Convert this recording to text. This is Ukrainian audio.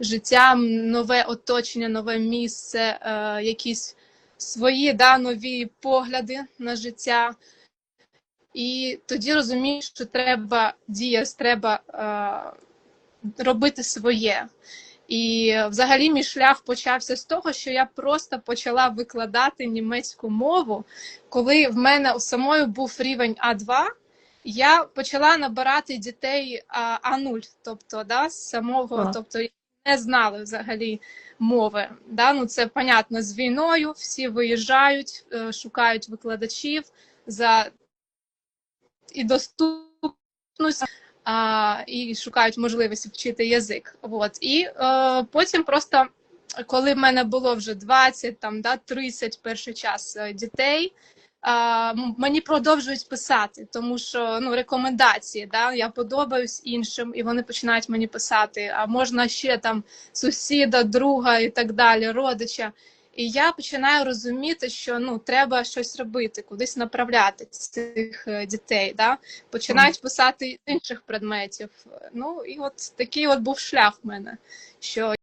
життя, нове оточення, нове місце, е, якісь свої да, нові погляди на життя. І тоді розумієш, що треба діяти, треба е, робити своє. І взагалі мій шлях почався з того, що я просто почала викладати німецьку мову. Коли в мене у самої був рівень А2, я почала набирати дітей а, А0, тобто да, з самого, Ага. тобто не знали взагалі мови. Да? Ну, це понятно з війною, всі виїжджають, е, шукають викладачів за і доступність а, і шукають можливості вчити язик. От. І е, потім просто, коли в мене було вже 20, там, да, 30 перший час е, дітей, мені продовжують писати, тому що ну, рекомендації, да, я подобаюсь іншим, і вони починають мені писати, а можна ще там сусіда, друга і так далі, родича. І я починаю розуміти, що ну треба щось робити, кудись направляти цих е, дітей. Да? Починають писати інших предметів. Ну і от такий от був шлях в мене. Що